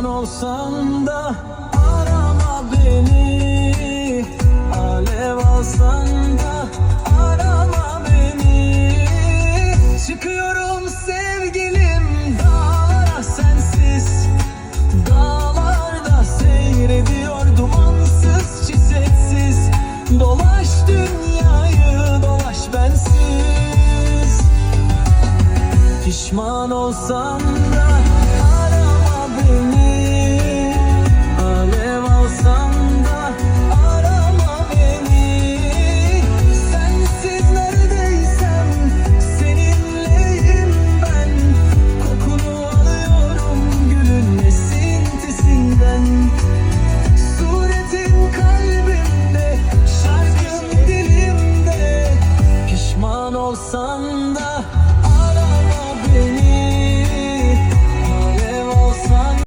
Pişman olsan da arama beni. Alev alsan da arama beni. Çıkıyorum sevgilim dağlara sensiz. Dağlarda seyrediyor dumansız çiçeksiz Dolaş dünyayı dolaş bensiz. Pişman olsan thunder.